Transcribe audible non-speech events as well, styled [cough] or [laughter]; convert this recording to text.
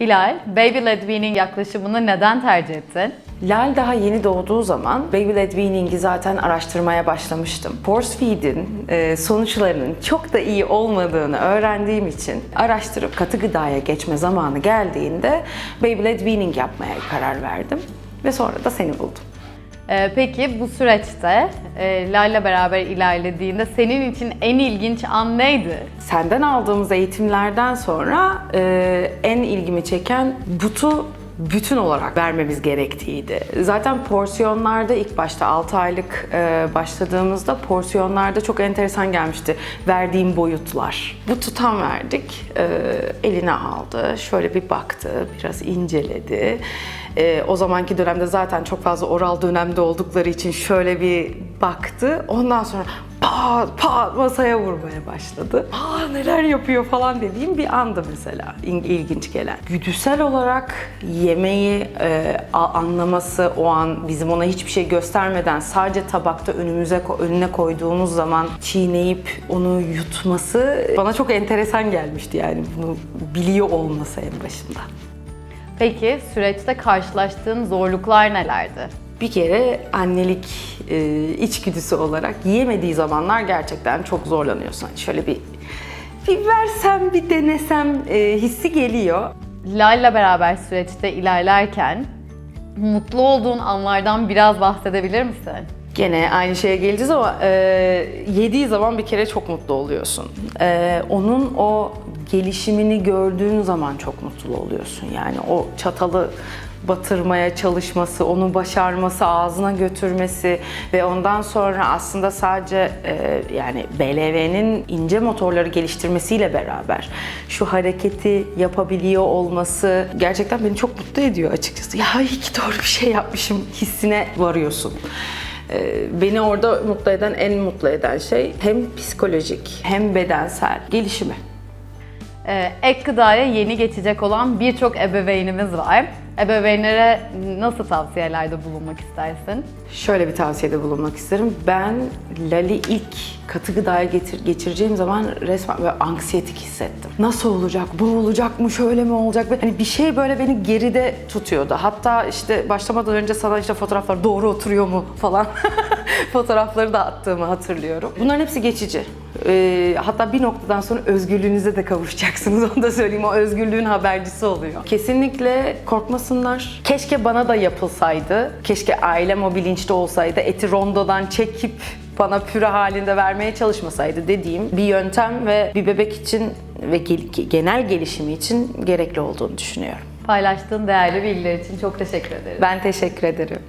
Hilal, baby led weaning yaklaşımını neden tercih ettin? Lal daha yeni doğduğu zaman baby led weaning'i zaten araştırmaya başlamıştım. Force feed'in e, sonuçlarının çok da iyi olmadığını öğrendiğim için araştırıp katı gıdaya geçme zamanı geldiğinde baby led weaning yapmaya karar verdim. Ve sonra da seni buldum. Ee, peki bu süreçte e, Lal'le beraber ilerlediğinde senin için en ilginç an neydi? Senden aldığımız eğitimlerden sonra e, en ilgimi çeken butu bütün olarak vermemiz gerektiğiydi. Zaten porsiyonlarda ilk başta 6 aylık e, başladığımızda porsiyonlarda çok enteresan gelmişti verdiğim boyutlar. Butu tam verdik, e, eline aldı, şöyle bir baktı, biraz inceledi. E, o zamanki dönemde zaten çok fazla oral dönemde oldukları için şöyle bir baktı. Ondan sonra pat pat masaya vurmaya başladı. Aa neler yapıyor falan dediğim bir andı mesela il- ilginç gelen. Güdüsel olarak yemeği e, anlaması o an bizim ona hiçbir şey göstermeden sadece tabakta önümüze önüne koyduğumuz zaman çiğneyip onu yutması bana çok enteresan gelmişti yani bunu biliyor olması en başında. Peki süreçte karşılaştığın zorluklar nelerdi? Bir kere annelik e, içgüdüsü olarak yiyemediği zamanlar gerçekten çok zorlanıyorsun. Hani şöyle bir bir versem bir denesem e, hissi geliyor. Lal'le beraber süreçte ilerlerken mutlu olduğun anlardan biraz bahsedebilir misin? Gene aynı şeye geleceğiz ama e, yediği zaman bir kere çok mutlu oluyorsun. E, onun o gelişimini gördüğün zaman çok mutlu oluyorsun. Yani o çatalı batırmaya çalışması, onu başarması, ağzına götürmesi ve ondan sonra aslında sadece e, yani BLV'nin ince motorları geliştirmesiyle beraber şu hareketi yapabiliyor olması gerçekten beni çok mutlu ediyor açıkçası. Ya iyi ki doğru bir şey yapmışım hissine varıyorsun. Ee, Beni orada mutlu eden, en mutlu eden şey hem psikolojik hem bedensel gelişimi. Ee, ek gıdaya yeni geçecek olan birçok ebeveynimiz var. Ebeveynlere nasıl tavsiyelerde bulunmak istersin? Şöyle bir tavsiyede bulunmak isterim. Ben Lali ilk katı gıdaya getir, geçireceğim zaman resmen böyle anksiyetik hissettim. Nasıl olacak, bu olacak mı, şöyle mi olacak? Hani bir şey böyle beni geride tutuyordu. Hatta işte başlamadan önce sana işte fotoğraflar doğru oturuyor mu falan [laughs] [laughs] fotoğrafları da attığımı hatırlıyorum. Bunların hepsi geçici. Ee, hatta bir noktadan sonra özgürlüğünüze de kavuşacaksınız. [laughs] Onu da söyleyeyim. O özgürlüğün habercisi oluyor. Kesinlikle korkmasınlar. Keşke bana da yapılsaydı. Keşke ailem o bilinçli olsaydı. Eti rondodan çekip bana püre halinde vermeye çalışmasaydı dediğim bir yöntem ve bir bebek için ve genel gelişimi için gerekli olduğunu düşünüyorum. Paylaştığın değerli bilgiler için çok teşekkür ederim. Ben teşekkür ederim.